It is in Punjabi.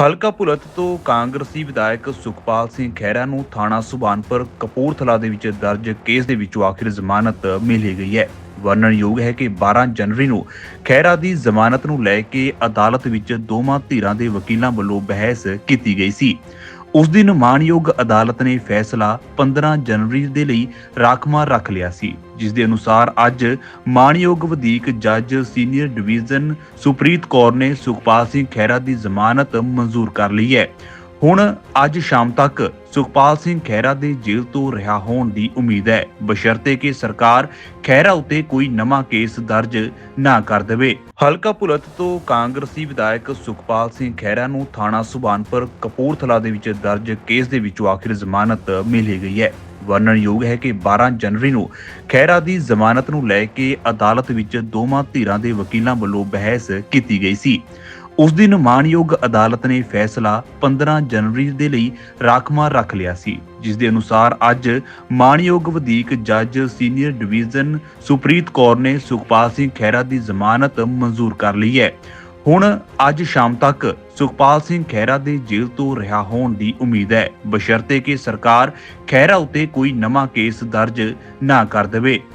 ਹਲਕਾ ਭੁਲਤ ਤੋਂ ਕਾਂਗਰਸੀ ਵਿਧਾਇਕ ਸੁਖਪਾਲ ਸਿੰਘ ਖਹਿਰਾ ਨੂੰ ਥਾਣਾ ਸੁਭਾਨਪੁਰ ਕਪੂਰਥਲਾ ਦੇ ਵਿੱਚ ਦਰਜ ਕੇਸ ਦੇ ਵਿੱਚੋਂ ਆਖਿਰ ਜ਼ਮਾਨਤ ਮਿਲੀ ਗਈ ਹੈ। ਵਰਣਨਯੋਗ ਹੈ ਕਿ 12 ਜਨਵਰੀ ਨੂੰ ਖਹਿਰਾ ਦੀ ਜ਼ਮਾਨਤ ਨੂੰ ਲੈ ਕੇ ਅਦਾਲਤ ਵਿੱਚ ਦੋਵਾਂ ਧਿਰਾਂ ਦੇ ਵਕੀਲਾਂ ਵੱਲੋਂ ਬਹਿਸ ਕੀਤੀ ਗਈ ਸੀ। ਉਸ ਦਿਨ ਮਾਨਯੋਗ ਅਦਾਲਤ ਨੇ ਫੈਸਲਾ 15 ਜਨਵਰੀ ਦੇ ਲਈ ਰਾਖਵਾਂ ਰੱਖ ਲਿਆ ਸੀ, ਜਿਸ ਦੇ ਅਨੁਸਾਰ ਅੱਜ ਮਾਨਯੋਗ ਵਧੀਕ ਜੱਜ ਸੀਨੀਅਰ ਡਿਵੀਜ਼ਨ ਸੁਪ੍ਰੀਤ ਕੌਰ ਨੇ ਸੁਖਪਾਲ ਸਿੰਘ ਖਹਿਰਾ ਦੀ ਜ਼ਮਾਨਤ ਮਨਜ਼ੂਰ ਕਰ ਲਈ ਹੈ। ਹੁਣ ਅੱਜ ਸ਼ਾਮ ਤੱਕ ਸੁਖਪਾਲ ਸਿੰਘ ਖਹਿਰਾ ਦੇ ਜੇਲ੍ਹ ਤੋਂ ਰਿਹਾ ਹੋਣ ਦੀ ਉਮੀਦ ਹੈ। ਬਸ਼ਰਤੇ ਕਿ ਸਰਕਾਰ ਖਹਿਰਾ ਉੱਤੇ ਕੋਈ ਨਵਾਂ ਕੇਸ ਦਰਜ ਨਾ ਕਰ ਦੇਵੇ। ਹਲਕਾ ਭੁਲਤ ਤੋਂ ਕਾਂਗਰਸੀ ਵਿਧਾਇਕ ਸੁਖਪਾਲ ਸਿੰਘ ਖਹਿਰਾ ਨੂੰ ਥਾਣਾ ਸੁਭਾਨਪੁਰ ਕਪੂਰਥਲਾ ਦੇ ਵਿੱਚ ਦਰਜ ਕੇਸ ਦੇ ਵਿੱਚੋਂ ਆਖਿਰ ਜ਼ਮਾਨਤ ਮਿਲੀ ਗਈ ਹੈ। ਵਰਣਨਯੋਗ ਹੈ ਕਿ 12 ਜਨਵਰੀ ਨੂੰ ਖਹਿਰਾ ਦੀ ਜ਼ਮਾਨਤ ਨੂੰ ਲੈ ਕੇ ਅਦਾਲਤ ਵਿੱਚ ਦੋਵਾਂ ਧਿਰਾਂ ਦੇ ਵਕੀਲਾਂ ਵੱਲੋਂ ਬਹਿਸ ਕੀਤੀ ਗਈ ਸੀ। ਉਸ ਦਿਨ ਮਾਨਯੋਗ ਅਦਾਲਤ ਨੇ ਫੈਸਲਾ 15 ਜਨਵਰੀ ਦੇ ਲਈ ਰਾਖਵਾਂ ਰੱਖ ਲਿਆ ਸੀ ਜਿਸ ਦੇ ਅਨੁਸਾਰ ਅੱਜ ਮਾਨਯੋਗ ਵਧੀਕ ਜੱਜ ਸੀਨੀਅਰ ਡਿਵੀਜ਼ਨ ਸੁਪ੍ਰੀਤ ਕੌਰ ਨੇ ਸੁਖਪਾਲ ਸਿੰਘ ਖਹਿਰਾ ਦੀ ਜ਼ਮਾਨਤ ਮਨਜ਼ੂਰ ਕਰ ਲਈ ਹੈ। ਹੁਣ ਅੱਜ ਸ਼ਾਮ ਤੱਕ ਸੁਖਪਾਲ ਸਿੰਘ ਖਹਿਰਾ ਦੇ ਜੇਲ੍ਹ ਤੋਂ ਰਿਹਾ ਹੋਣ ਦੀ ਉਮੀਦ ਹੈ, ਬਸ਼ਰਤੇ ਕਿ ਸਰਕਾਰ ਖਹਿਰਾ ਉੱਤੇ ਕੋਈ ਨਵਾਂ ਕੇਸ ਦਰਜ ਨਾ ਕਰ ਦੇਵੇ।